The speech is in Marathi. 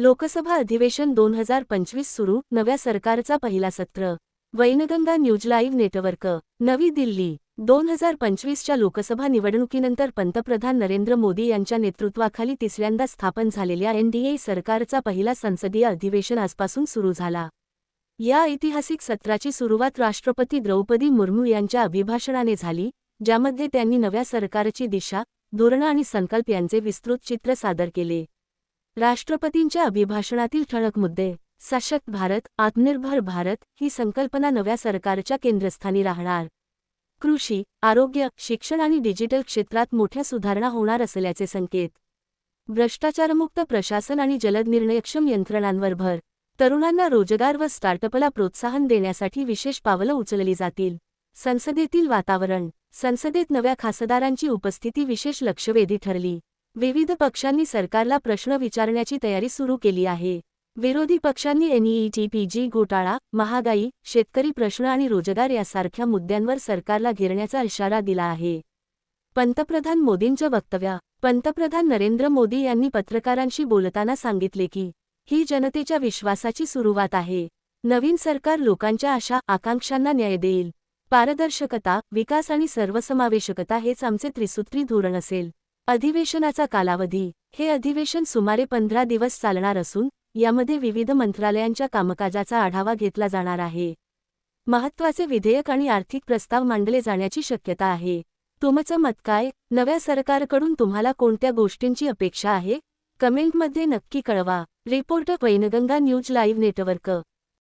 लोकसभा अधिवेशन दोन हजार पंचवीस सुरू नव्या सरकारचा पहिला सत्र. Wainganga news live network. नवी दिल्ली. दोन हजार पंचवीसच्या लोकसभा निवडणुकीनंतर पंतप्रधान नरेंद्र मोदी यांच्या नेतृत्वाखाली तिसऱ्यांदा स्थापन झालेल्या एनडीए सरकारचा पहिला संसदीय अधिवेशन आजपासून सुरू झाला. या ऐतिहासिक सत्राची सुरुवात राष्ट्रपती द्रौपदी मुर्मू यांच्या अभिभाषणाने झाली ज्यामध्ये त्यांनी नव्या सरकारची दिशा धोरणं आणि संकल्प यांचे विस्तृत चित्र सादर केले. राष्ट्रपतींच्या अभिभाषणातील ठळक मुद्दे सशक्त भारत आत्मनिर्भर भारत ही संकल्पना नव्या सरकारच्या केंद्रस्थानी राहणार. कृषी आरोग्य शिक्षण आणि डिजिटल क्षेत्रात मोठ्या सुधारणा होणार असल्याचे संकेत. भ्रष्टाचारमुक्त प्रशासन आणि जलद निर्णयक्षम यंत्रणांवर भर. तरुणांना रोजगार व स्टार्टअपला प्रोत्साहन देण्यासाठी विशेष पावलं उचलली जातील. संसदेतील वातावरण संसदेत नव्या खासदारांची उपस्थिती विशेष लक्षवेधी ठरली. विविध पक्षांनी सरकारला प्रश्न विचारण्याची तयारी सुरू केली आहे. विरोधी पक्षांनी एनईईटीपीजी घोटाळा महागाई शेतकरी प्रश्न आणि रोजगार यासारख्या मुद्द्यांवर सरकारला घेरण्याचा इशारा दिला आहे. पंतप्रधान मोदींचं वक्तव्या पंतप्रधान नरेंद्र मोदी यांनी पत्रकारांशी बोलताना सांगितले की ही जनतेच्या विश्वासाची सुरुवात आहे. नवीन सरकार लोकांच्या आशा आकांक्षांना न्याय देईल. पारदर्शकता विकास आणि सर्वसमावेशकता हेच आमचे त्रिसूत्री धोरण असेल. अधिवेशनाचा कालावधी हे अधिवेशन सुमारे पंधरा दिवस चालणार असून यामध्ये विविध मंत्रालयांच्या कामकाजाचा आढावा घेतला जाणार आहे. महत्त्वाचे विधेयक आणि आर्थिक प्रस्ताव मांडले जाण्याची शक्यता आहे. तुमचं मत काय? नव्या सरकारकडून तुम्हाला कोणत्या गोष्टींची अपेक्षा आहे? कमेंटमध्ये नक्की कळवा. Reporter Wainganga news live network.